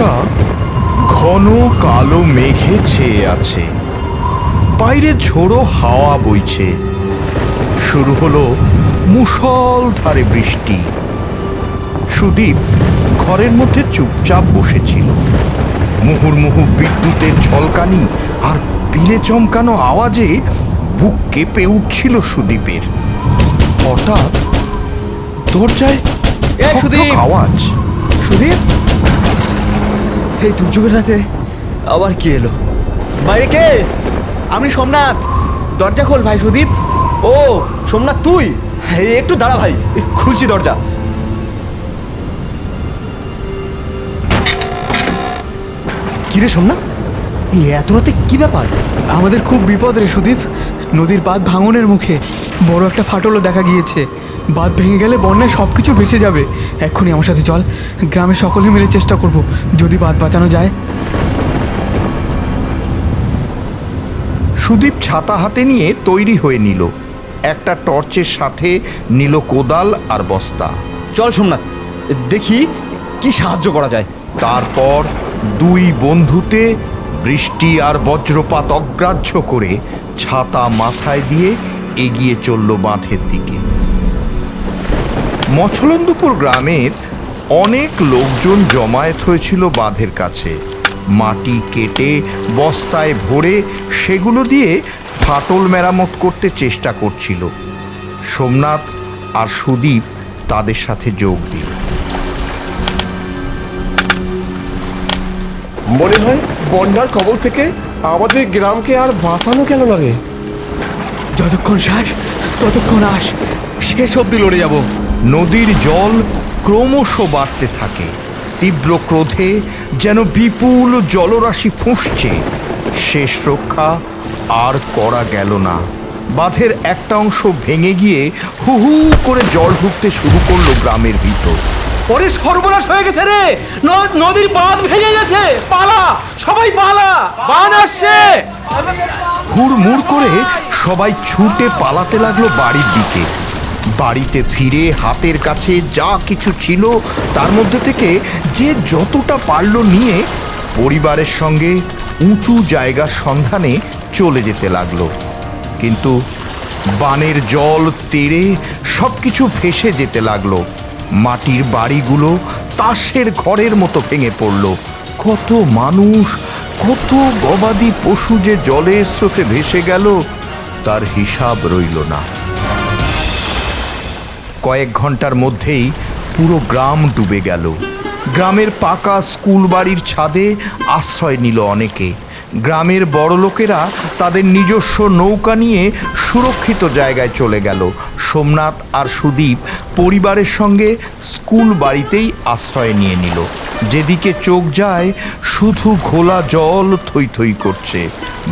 আকাশটা ঘন কালো মেঘে ছেয়ে আছে। বাইরে ঝোড়ো হাওয়া বইছে। শুরু হলো মুষলধারে বৃষ্টি। সুদীপ ঘরের মধ্যে চুপচাপ বসেছিল। মুহুর্মুহু বিদ্যুতের ঝলকানি আর পিলে চমকানো আওয়াজে বুক কেঁপে উঠছিল সুদীপের। হঠাৎ দরজায়! আওয়াজ। সুদীপ! এই দুর্যোগের রাতে আবার কি এলো? বাইরে কে? আমি সোমনাথ। দরজা খোল ভাই সুদীপ। ও, সোমনাথ, তুই? একটু দাঁড়া ভাই খুলছি দরজা। কিরে সোমনাথ এত রাতে কি ব্যাপার? আমাদের খুব বিপদ রে সুদীপ। নদীর বাঁধ ভাঙনের মুখে বড় একটা ফাটলও দেখা গিয়েছে। বাঁধ ভেঙে গেলে বন্যায় সব কিছু ভেসে যাবে। এক্ষুনি আমার সাথে চল। গ্রামের সকলে মিলে চেষ্টা করব যদি বাঁধ বাঁচানো যায়। সুদীপ ছাতা হাতে নিয়ে তৈরি হয়ে নিল। একটা টর্চের সাথে নিল কোদাল আর বস্তা। চল সোমনাথ দেখি কি সাহায্য করা যায়। তারপর দুই বন্ধুতে বৃষ্টি আর বজ্রপাত অগ্রাহ্য করে ছাতা মাথায় দিয়ে এগিয়ে চলল বাঁধের দিকে। মছলন্দপুর গ্রামের অনেক লোকজন জমায়েত হয়েছিল বাঁধের কাছে। মাটি কেটে বস্তায় ভরে সেগুলো দিয়ে ফাটল মেরামত করতে চেষ্টা করছিল। সোমনাথ আর সুদীপ তাদের সাথে যোগ দিল। মনে হয় বন্যার কবল থেকে আমাদের গ্রামকে আর বাঁচানো গেল না রে। যতক্ষণ শ্বাস ততক্ষণ আস। শেষ অব্দি লড়ে যাব। নদীর জল ক্রমশ বাড়তে থাকে। তীব্র ক্রোধে যেন বিপুল জলরাশি ফুঁসছে। শেষ রক্ষা আর করা গেল না। বাঁধের একটা অংশ ভেঙে গিয়ে হু হু করে জল ঢুকতে শুরু করল গ্রামের ভিতর। ওরে সর্বনাশ হয়ে গেছে রে! নদীর বাঁধ ভেঙে গেছে! পালা! সবাই পালা! বান আসছে! হুড়মুড় করে সবাই ছুটে পালাতে লাগল বাড়ির দিকে। বাড়িতে ফিরে হাতের কাছে যা কিছু ছিল, তার মধ্যে থেকে যে যতটা পারল নিয়ে পরিবারের সঙ্গে উঁচু জায়গার সন্ধানে চলে যেতে লাগল। কিন্তু বানের জল তেড়ে সব কিছু ভেসে যেতে লাগল। মাটির বাড়িগুলো তাসের ঘরের মতো ভেঙে পড়ল। কত মানুষ, কত গবাদি পশু যে জলের স্রোতে ভেসে গেল, তার হিসাব রইল না। কয়েক ঘণ্টার মধ্যেই পুরো গ্রাম ডুবে গেল। গ্রামের পাকা স্কুল বাড়ির ছাদে আশ্রয় নিল অনেকে। গ্রামের বড় লোকেরা তাদের নিজস্ব নৌকা নিয়ে সুরক্ষিত জায়গায় চলে গেল। সোমনাথ আর সুদীপ পরিবারের সঙ্গে স্কুল বাড়িতেই আশ্রয় নিয়ে নিল। যেদিকে চোখ যায়, শুধু ঘোলা জল থই থই করছে।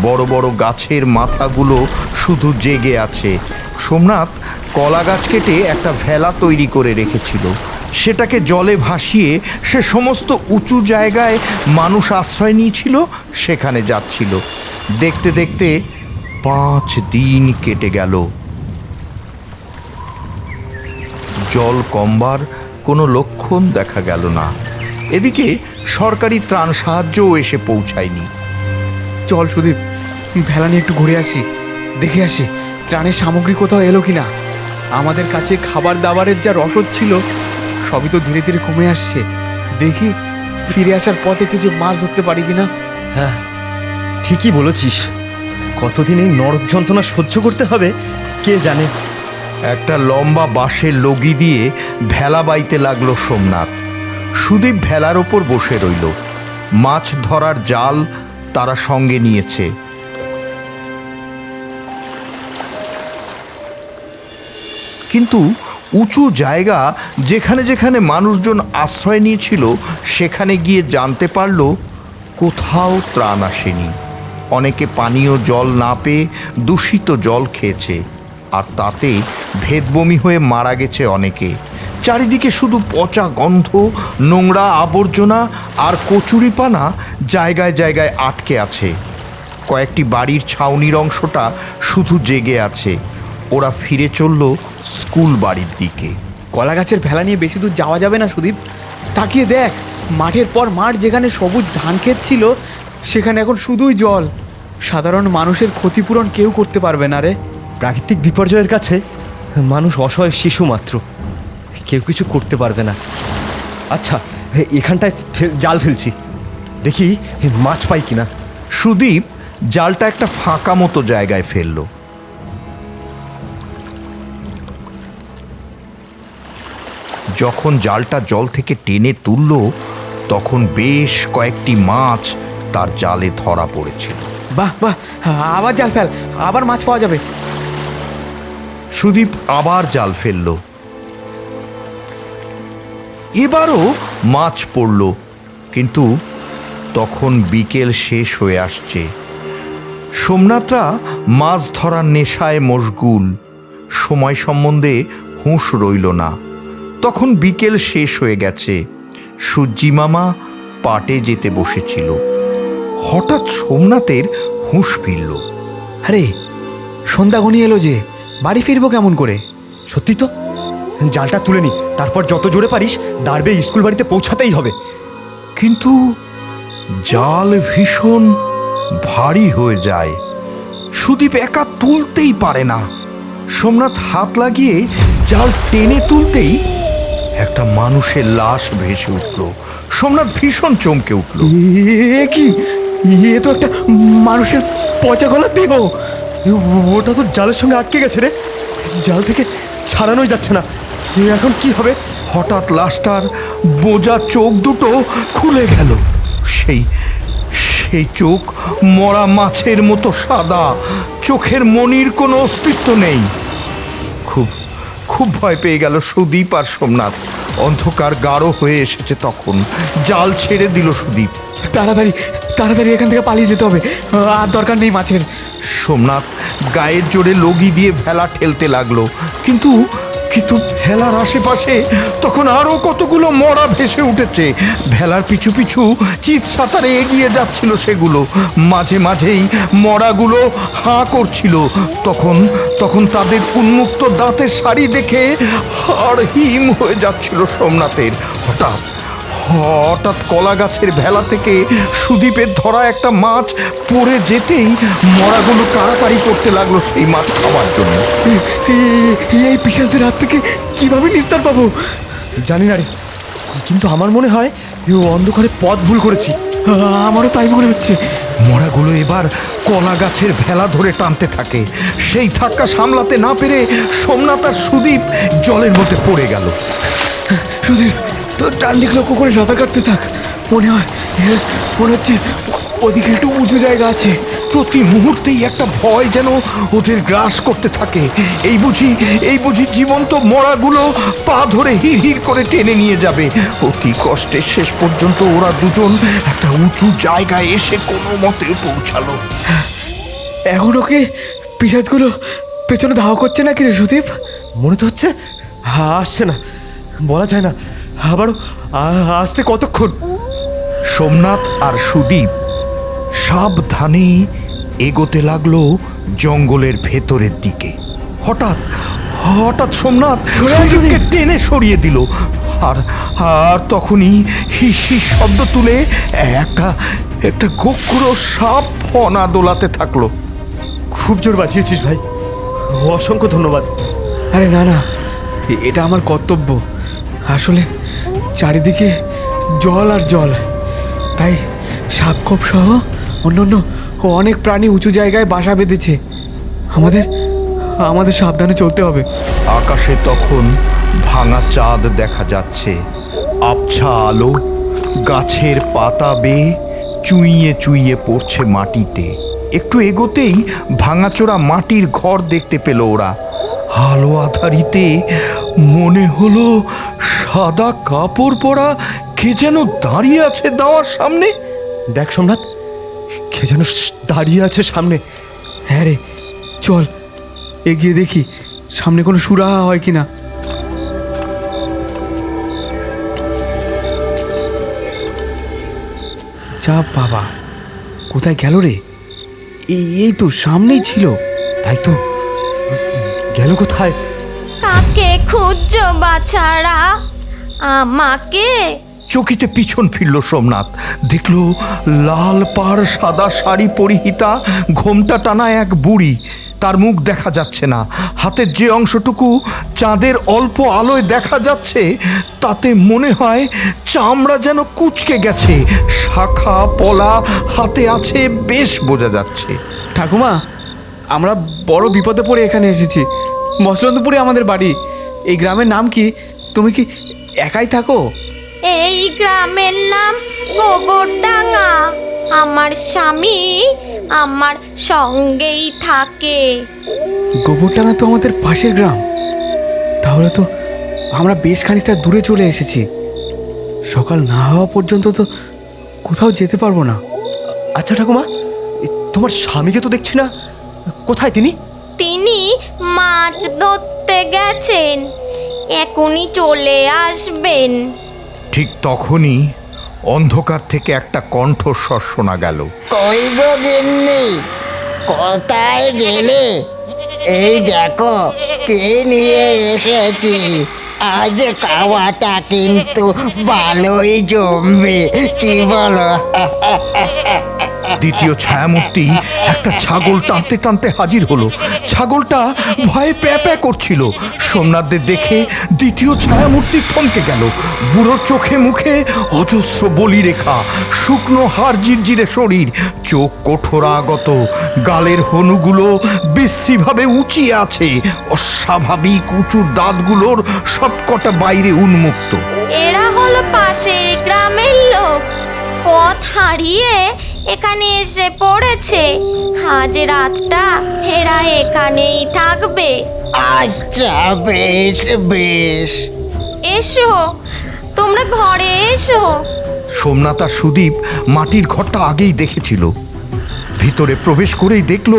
বড় বড় গাছের মাথাগুলো শুধু জেগে আছে। সোমনাথ কলা গাছ কেটে একটা ভেলা তৈরি করে রেখেছিল। সেটাকে জলে ভাসিয়ে সে সমস্ত উঁচু জায়গায় মানুষ আশ্রয় নিয়েছিল, সেখানে যাচ্ছিল। দেখতে দেখতে পাঁচ দিন কেটে গেল। জল কমবার কোনো লক্ষণ দেখা গেল না। এদিকে সরকারি ত্রাণ সাহায্যও এসে পৌঁছায়নি। চল সুদীপ ভেলা নিয়ে একটু ঘুরে আসি। দেখে আসি ত্রাণের সামগ্রী কোথাও এলো কি না আমাদের কাছে খাবার দাবারের যা রসদ ছিল সবই তো ধীরে ধীরে কমে আসছে। দেখি ফিরে আসার পথে কিছু মাছ ধরতে পারি কি না হ্যাঁ ঠিকই বলেছিস। কতদিন এই নরক যন্ত্রণা সহ্য করতে হবে কে জানে? একটা লম্বা বাঁশের লগি দিয়ে ভেলা বাইতে লাগল সোমনাথ। সুদীপ ভেলার ওপর বসে রইল। মাছ ধরার জাল তারা সঙ্গে নিয়েছে। কিন্তু উঁচু জায়গা যেখানে যেখানে মানুষজন আশ্রয় নিয়েছিল, সেখানে গিয়ে জানতে পারল কোথাও ত্রাণ আসেনি। অনেকে পানীয় জল না পেয়ে দূষিত জল খেয়েছে, আর তাতে ভেদবমি হয়ে মারা গেছে অনেকে। চারিদিকে শুধু পচা গন্ধ, নোংরা আবর্জনা আর কচুরিপানা জায়গায় জায়গায় আটকে আছে। কয়েকটি বাড়ির ছাউনির অংশটা শুধু জেগে আছে। ওরা ফিরে চলল স্কুল বাড়ির দিকে। কলা গাছের ভেলা নিয়ে বেশি দূর যাওয়া যাবে না সুদীপ। তাকিয়ে দেখ মাঠের পর মাঠ যেখানে সবুজ ধান ক্ষেত ছিল সেখানে এখন শুধুই জল। সাধারণ মানুষের ক্ষতিপূরণ কেউ করতে পারবে না রে। প্রাকৃতিক বিপর্যয়ের কাছে মানুষ অসহায় শিশু মাত্র। কেউ কিছু করতে পারবে না। আচ্ছা এখানটায় ফেল- জাল ফেলছি। দেখি মাছ পাই কিনা। সুদীপ জালটা একটা ফাঁকা মতো জায়গায় ফেলল। যখন জালটা জল থেকে টেনে তুলল তখন বেশ কয়েকটি মাছ তার জালে ধরা পড়েছিল। বাহ বাহ আবার জাল ফেল আবার মাছ পাওয়া যাবে। সুদীপ আবার জাল ফেলল। এবারও মাছ পড়ল কিন্তু তখন বিকেল শেষ হয়ে আসছে। সোমনাথরা মাছ ধরার নেশায় মশগুল সময় সম্বন্ধে হুঁশ রইল না। তখন বিকেল শেষ হয়ে গেছে। সূর্যি মামা পাটে যেতে বসেছিল। হঠাৎ সোমনাথের হুঁশ ফিরল। আরে সন্ধ্যা ঘনিয়ে এলো যে বাড়ি ফিরবো কেমন করে? সত্যি তো? জালটা তুলে নি তারপর যত জোরে পারিস দাঁড়বে স্কুল বাড়িতে পৌঁছাতেই হবে। কিন্তু জাল ভীষণ ভারী হয়ে যায়। সুদীপ একা তুলতেই পারে না। সোমনাথ হাত লাগিয়ে জাল টেনে তুলতেই একটা মানুষের লাশ ভেসে উঠল। সোমনাথ ভীষণ চমকে উঠল। এ কি? এ তো একটা মানুষের পচা গলা দেহ। ওটা তো জালের সঙ্গে আটকে গেছে রে। জাল থেকে ছাড়ানোই যাচ্ছে না। এখন কি হবে? হঠাৎ লাশটার বোঝা চোখ দুটো খুলে গেল। সেই সেই চোখ মরা মাছের মতো সাদা। চোখের মনির কোনো অস্তিত্ব নেই। খুব খুব ভয় পেয়ে গেল সুদীপ আর সোমনাথ। অন্ধকার গাঢ় হয়ে এসেছে তখন। জাল ছেড়ে দিল সুদীপ। তাড়াতাড়ি তাড়াতাড়ি এখান থেকে পালিয়ে যেতে হবে। আর দরকার নেই মাছের। সোমনাথ গায়ের জোরে লগি দিয়ে ভেলা ঠেলতে লাগল। কিন্তু কিন্তু ভেলার আশেপাশে তখন আরও কতগুলো মরা ভেসে উঠেছে। ভেলার পিছু পিছু চিত সাঁতারে এগিয়ে যাচ্ছিল সেগুলো। মাঝে মাঝেই মরাগুলো হাঁ করছিল। তখন তখন তাদের উন্মুক্ত দাঁতের শাড়ি দেখে হাড় হিম হয়ে যাচ্ছিল সোমনাথের। হঠাৎ হঠাৎ কলা গাছের ভেলা থেকে সুদীপের ধরা একটা মাছ পড়ে যেতেই মরাগুলো কাড়াকাড়ি করতে লাগল সেই মাছ খাওয়ার জন্য। এই পিসাসদের হাত থেকে কীভাবে নিস্তার পাবো? জানি না রে, কিন্তু আমার মনে হয় ও অন্ধকারে পথ ভুল করেছি। আমারও তাই মনে হচ্ছে। মরাগুলো এবার কলা গাছের ভেলা ধরে টানতে থাকে। সেই ধাক্কা সামলাতে না পেরে সোমনাথ আর সুদীপ জলের মধ্যে পড়ে গেল। তোর ডান দিক লক্ষ্য করে সাঁতার কাটতে থাক। মনে হয় এ, মনে হচ্ছে ওদিকে একটু উঁচু জায়গা আছে। প্রতি মুহূর্তেই একটা ভয় যেন ওদের গ্রাস করতে থাকে। এই বুঝি এই বুঝি জীবন্ত মরাগুলো পা ধরে হির হির করে টেনে নিয়ে যাবে। অতি কষ্টে শেষ পর্যন্ত ওরা দুজন একটা উঁচু জায়গায় এসে কোনো মতে পৌঁছালো। এখন ওকে পিসাজগুলো পেছনে ধাওয়া করছে না কি রে সুদীপ? মনে তো হচ্ছে হা, আসছে না। বলা যায় না আবারও আসতে কতক্ষণ? সোমনাথ আর সুদীপ সাবধানে এগোতে লাগল জঙ্গলের ভেতরের দিকে। হঠাৎ হঠাৎ সোমনাথ সুদীপকে টেনে সরিয়ে দিল। আর আর তখনই হিস হিস শব্দ তুলে একটা একটা গোখর সাপ ফনা দোলাতে থাকল। খুব জোর বাঁচিয়েছিস ভাই। অসংখ্য ধন্যবাদ। আরে না না এটা আমার কর্তব্য। আসলে চারিদিকে জল আর জল। তাই সাপখোপ সহ অন্যান্য অনেক প্রাণী উঁচু জায়গায় বাসা বেঁধেছে। আমাদের আমাদের সাবধানে চলতে হবে। আকাশে তখন ভাঙা চাঁদ দেখা যাচ্ছে। আবছা আলো গাছের পাতা বেয়ে চুইয়ে চুইয়ে পড়ছে মাটিতে। একটু এগোতেই ভাঙাচোরা মাটির ঘর দেখতে পেল ওরা। আলো আধারিতে মনে হলো সাদা কাপড় পরা কে যেন দাঁড়িয়ে আছে দাওয়ার সামনে? দেখ সোমনাথ, কে যেন দাঁড়িয়ে আছে সামনে। হ্যাঁ রে, চল, এগিয়ে দেখি সামনে কোনো সুরাহা হয় কি না যা বাবা, কোথায় গেল রে? এই এই তো সামনেই ছিল, তাই তো। গেল কোথায়? কাকে খুঁজছো বাছারা? আমাকে চকিতে পিছন ফিরল সোমনাথ। দেখল লাল পাড় সাদা শাড়ি পরিহিতা ঘোমটা টানা এক বুড়ি। তার মুখ দেখা যাচ্ছে না। হাতের যে অংশটুকু চাঁদের অল্প আলোয় দেখা যাচ্ছে তাতে মনে হয় চামড়া যেন কুচকে গেছে। শাখা পলা হাতে আছে বেশ বোঝা যাচ্ছে। ঠাকুমা আমরা বড় বিপদে পড়ে এখানে এসেছি। মসলন্দপুরে আমাদের বাড়ি। এই গ্রামের নাম কি? তুমি কি একাই থাকো? এই গ্রামের নাম গোবরডাঙ্গা। আমার স্বামী আমার সঙ্গেই থাকে। গোবরডাঙ্গা তো আমাদের পাশের গ্রাম। তাহলে তো আমরা বেশ খানিকটা দূরে চলে এসেছি। সকাল না হওয়া পর্যন্ত তো কোথাও যেতে পারব না। আচ্ছা ঠাকুমা এ, তোমার স্বামীকে তো দেখছি না। কোথায় তিনি? তিনি মাছ ধরতে গেছেন। এখনই চলে আসবেন। ঠিক তখনই অন্ধকার থেকে একটা কণ্ঠস্বর শোনা গেল। কই গো গিন্নি? কোথায় গেলে? এই দেখো কে নিয়ে এসেছি? আজ খাওয়াটা কিন্তু ভালোই জমবে কি বলো? দ্বিতীয় ছায়ামূর্তি একটা ছাগল টানতে টানতে হাজির হলো। ছাগলটা ভয়ে প্যা প্যা করছিল। সোমনাথদের দেখে দ্বিতীয় ছায়ামূর্তি থমকে গেল। বুড়োর চোখে মুখে অজস্র বলি রেখা শুকনো হাড় জিরজিরে শরীর, চোখ কঠোরাগত গালের হনুগুলো বিশ্রীভাবে উঁচিয়ে আছে। অস্বাভাবিক উঁচু দাঁতগুলোর সবকটা বাইরে উন্মুক্ত। এরা হলো পাশের গ্রামের লোক। পথ হারিয়ে এখানে এসে পড়েছে। আজ রাতটা এরা এখানেই থাকবে। আচ্ছা বেশ বেশ। এসো তোমরা ঘরে এসো। সোমনাথ আর সুদীপ মাটির ঘরটা আগেই দেখেছিল। ভিতরে প্রবেশ করেই দেখল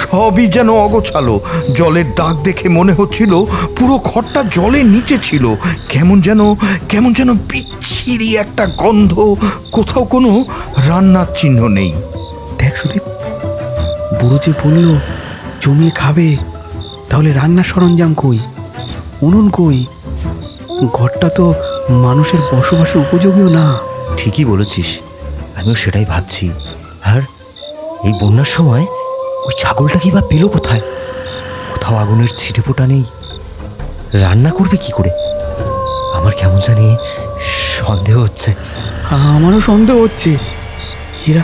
সবই যেন অগোছালো। জলের দাগ দেখে মনে হচ্ছিল পুরো ঘরটা জলের নিচে ছিল। কেমন যেন কেমন যেন বিচ্ছিরি একটা গন্ধ। কোথাও কোনো রান্নার চিহ্ন নেই। দেখ সুদীপ বুড়ো যে বলল জমিয়ে খাবে তাহলে রান্নার সরঞ্জাম কই? উনুন কই? ঘরটা তো মানুষের বসবাসের উপযোগীও না। ঠিকই বলেছিস আমিও সেটাই ভাবছি। আর এই বন্যার সময় ওই ছাগলটা কি বা পেল কোথায়? কোথাও আগুনের ছিটে ফোটা নেই। রান্না করবে কি করে? আমার কেমন জানি সন্দেহ হচ্ছে। আমারও সন্দেহ হচ্ছে। এরা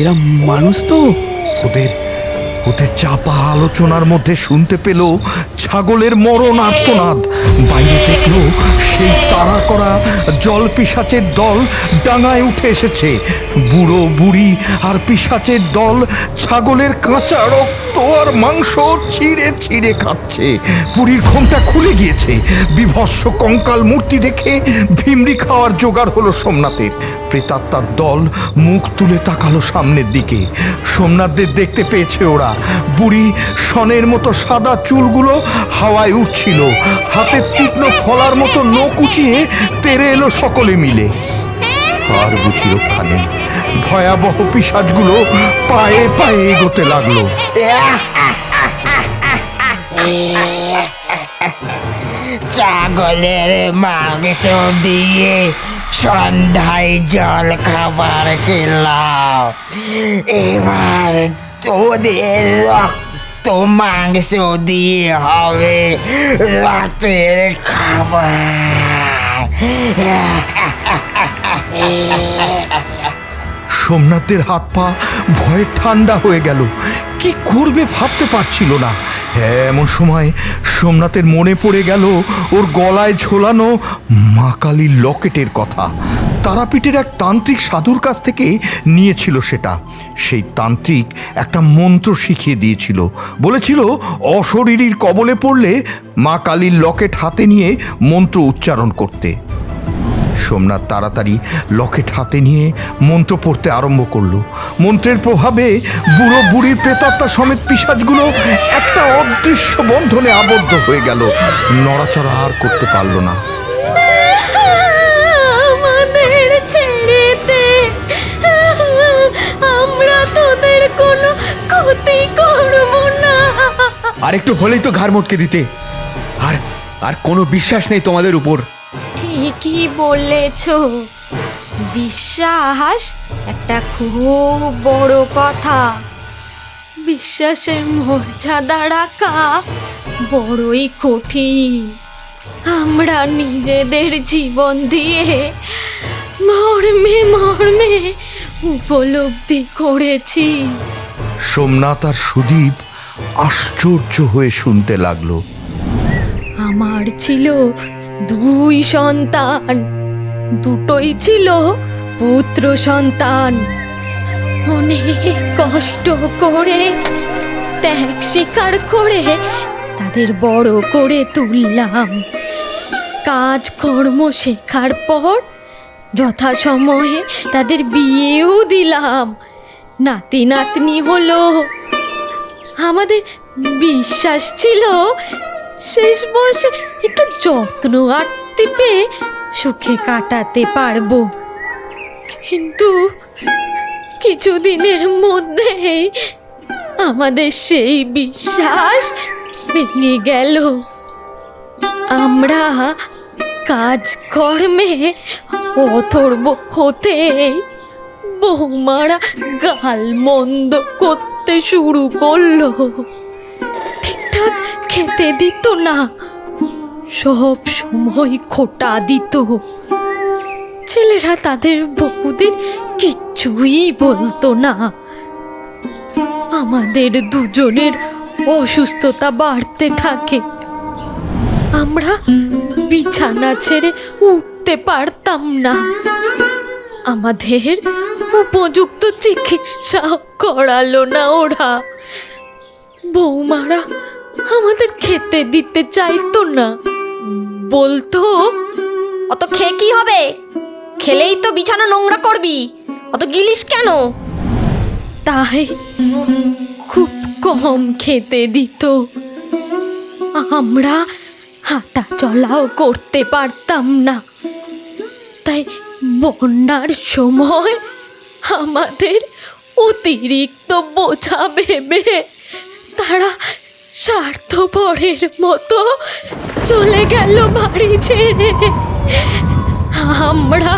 এরা মানুষ তো? ওদের ওদের চাপা আলোচনার মধ্যে শুনতে পেল ছাগলের মরণ আর্তনাদ। বাইরে দেখল সেই তাড়া করা জল পিসাচের দল ডাঙায় উঠে এসেছে। বুড়ো, বুড়ি আর পিসাচের দল ছাগলের কাঁচা রক্ত আর মাংস ছিঁড়ে ছিঁড়ে খাচ্ছে। পুরীর ঘোমটা খুলে গিয়েছে। বিভৎস কঙ্কাল মূর্তি দেখে ভিমরি খাওয়ার জোগাড় হলো সোমনাথের। প্রেতাত্মার দল মুখ তুলে তাকালো সামনের দিকে। সোমনাথদের দেখতে পেয়েছে ওরা। বুড়ি সনের মতো সাদা চুলগুলো হাওয়ায় উঠছিল। হাতের তীক্ষ্ণ ফলার মতো নখ উঁচিয়ে তেরে এলো সকলে মিলে। আর বুঝি নেই ভয়াবহ পিসাজগুলো পায়ে পায়ে এগোতে লাগল। ছাগলের মাংস দিয়ে সন্ধ্যায় জল খাবার খেলাম। এবার তোদের রক্ত মাংস দিয়ে হবে রাতের খাবার সোমনাথের হাত পা ভয়ে ঠান্ডা হয়ে গেল। কি করবে ভাবতে পারছিল না। এমন সময় সোমনাথের মনে পড়ে গেল ওর গলায় ঝোলানো মা কালীর লকেটের কথা। তারাপীঠের এক তান্ত্রিক সাধুর কাছ থেকে নিয়েছিল সেটা। সেই তান্ত্রিক একটা মন্ত্র শিখিয়ে দিয়েছিল। বলেছিল, অশরীরীর কবলে পড়লে মা কালীর লকেট হাতে নিয়ে মন্ত্র উচ্চারণ করতে। সোমনাথ তাড়াতাড়ি লকেট হাতে নিয়ে মন্ত্র পড়তে আরম্ভ করল। মন্ত্রের প্রভাবে বুড়ো বুড়ির প্রেতাত্মা সমেত পিসাজগুলো একটা অদৃশ্য বন্ধনে আবদ্ধ হয়ে গেল। নড়াচড়া আর করতে পারল না। আর একটু হলেই তো ঘাড় মটকে দিতে। আর আর কোনো বিশ্বাস নেই তোমাদের উপর। ঠিকই বলেছ? বিশ্বাস? একটা খুব বড় কথা। বিশ্বাসের মর্যাদা রাখা বড়ই কঠিন। আমরা নিজেদের জীবন দিয়ে মর্মে মর্মে উপলব্ধি করেছি। সোমনাথ আর সুদীপ আশ্চর্য হয়ে শুনতে লাগল। আমার ছিল দুই সন্তান, দুটোই ছিল পুত্র সন্তান। অনেক কষ্ট করে ত্যাগ স্বীকার করে তাদের বড় করে তুললাম। কাজকর্ম শেখার পর যথাসময়ে তাদের বিয়েও দিলাম। নাতি নাতনি হলো, আমাদের বিশ্বাস ছিল শেষ বয়সে একটু যত্ন আর টিপে সুখে কাটাতে পারব। কিন্তু কিছুদিনের মধ্যেই আমাদের সেই বিশ্বাস ভেঙে গেল। আমরা কাজকর্মে অথর্ব হতেই বৌমারা গাল মন্দ করতে শুরু করল। ঠিকঠাক খেতে দিত না। সব সময় খোটা দিত। ছেলেরা তাদের বউদের কিচ্ছুই বলতো না। আমাদের দুজনের অসুস্থতা বাড়তে থাকে। আমরা বিছানা ছেড়ে উঠতে পারতাম না। আমাদের উপযুক্ত চিকিৎসা করালো না ওরা। বৌমারা আমাদের খেতে দিতে চাইতো না। বলতো অত খেয়ে কি হবে? খেলেই তো বিছানা নোংরা করবি। অত গিলিস কেন? তাই খুব কম খেতে দিত। আমরা হাঁটা চলাও করতে পারতাম না। তাই বন্যার সময় আমাদের অতিরিক্ত বোঝা ভেবে তারা স্বার্থপরের মতো চলে গেল বাড়ি ছেড়ে। আমরা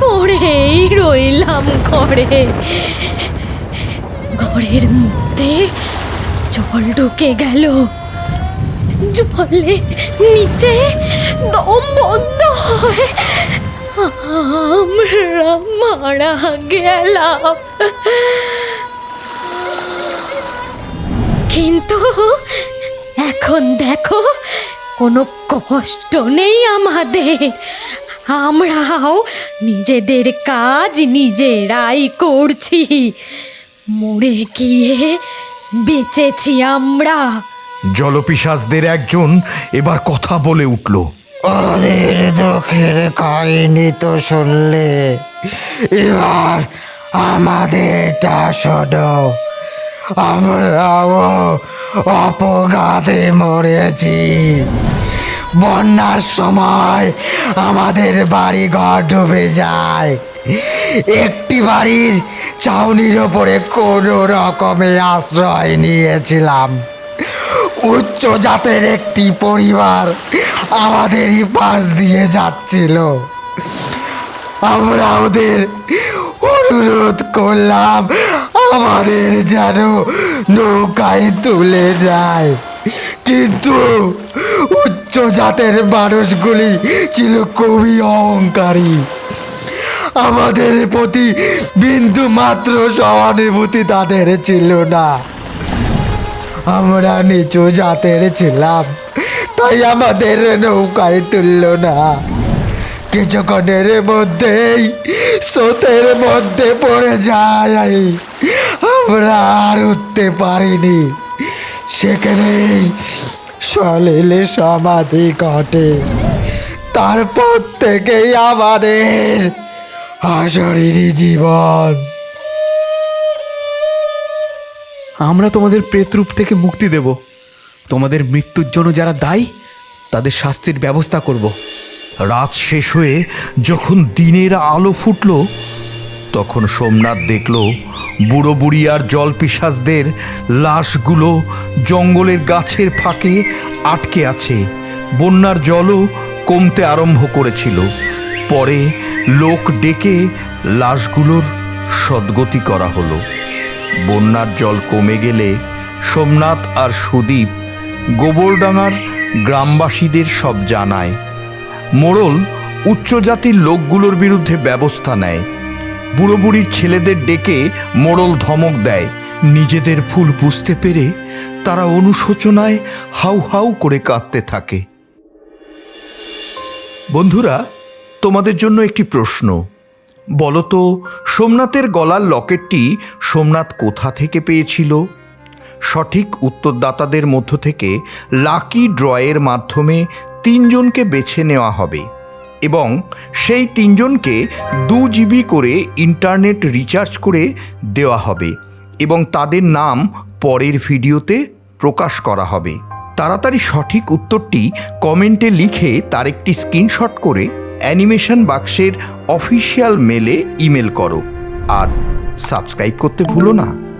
পড়েই রইলাম ঘরে। ঘরের মধ্যে জল ঢুকে গেল। জলে নিচে দম বন্ধ হয় আমরা মারা গেলাম। কিন্তু এখন দেখো কোনো কষ্ট নেই আমাদের। আমরাও নিজেদের কাজ নিজেরাই করছি। মরে গিয়ে বেঁচেছি আমরা। জলপিশাচদের একজন এবার কথা বলে উঠল। ওদের দুঃখের কাহিনী তো শুনলে এবার আমাদেরটা শোনো। আমরাও অপঘাতে মরেছি। বন্যার সময় আমাদের বাড়ি ঘর ডুবে যায়। একটি বাড়ির ছাউনির ওপরে কোনো রকমে আশ্রয় নিয়েছিলাম। উচ্চ জাতের একটি পরিবার আমাদেরই পাশ দিয়ে যাচ্ছিল। আমরা ওদের অনুরোধ করলাম আমাদের যেন নৌকায় তুলে যায়। কিন্তু উচ্চ জাতের মানুষগুলি ছিল খুবই অহংকারী। আমাদের প্রতি বিন্দু মাত্র সহানুভূতি তাদের ছিল না। আমরা নিচু জাতের ছিলাম, তাই আমাদের নৌকায় তুলল না। কিছুক্ষণের মধ্যেই স্রোতের মধ্যে পড়ে যায়। আমরা আর উঠতে পারিনি। সেখানেই সলিলে সমাধি ঘটে। তারপর থেকেই আমাদের অশরীরী জীবন। আমরা তোমাদের প্রেতরূপ থেকে মুক্তি দেব। তোমাদের মৃত্যুর জন্য যারা দায়ী, তাদের শাস্তির ব্যবস্থা করব। রাত শেষ হয়ে যখন দিনের আলো ফুটল, তখন সোমনাথ দেখল বুড়ো বুড়ি আর জলপিশাচদের লাশগুলো জঙ্গলের গাছের ফাঁকে আটকে আছে। বন্যার জলও কমতে আরম্ভ করেছিল। পরে লোক ডেকে লাশগুলোর সদ্গতি করা হলো। বন্যার জল কমে গেলে সোমনাথ আর সুদীপ গোবরডাঙ্গার গ্রামবাসীদের সব জানায়। মোড়ল উচ্চ জাতির লোকগুলোর বিরুদ্ধে ব্যবস্থা নেয়। বুড়ো বুড়ির ছেলেদের ডেকে মোড়ল ধমক দেয়। নিজেদের ভুল বুঝতে পেরে তারা অনুশোচনায় হাউ হাউ করে কাঁদতে থাকে। বন্ধুরা, তোমাদের জন্য একটি প্রশ্ন। বলো তো সোমনাথের গলার লকেটটি সোমনাথ কোথা থেকে পেয়েছিল? সঠিক উত্তরদাতাদের মধ্য থেকে লাকি ড্রয়ের মাধ্যমে তিনজনকে বেছে নেওয়া হবে। এবং সেই তিনজনকে দু জিবি করে ইন্টারনেট রিচার্জ করে দেওয়া হবে এবং তাদের নাম পরের ভিডিওতে প্রকাশ করা হবে। তাড়াতাড়ি সঠিক উত্তরটি কমেন্টে লিখে তার একটি স্ক্রিনশট করে অ্যানিমেশন বাক্সের অফিসিয়াল মেলে ইমেল করো। আর সাবস্ক্রাইব করতে ভুলো না।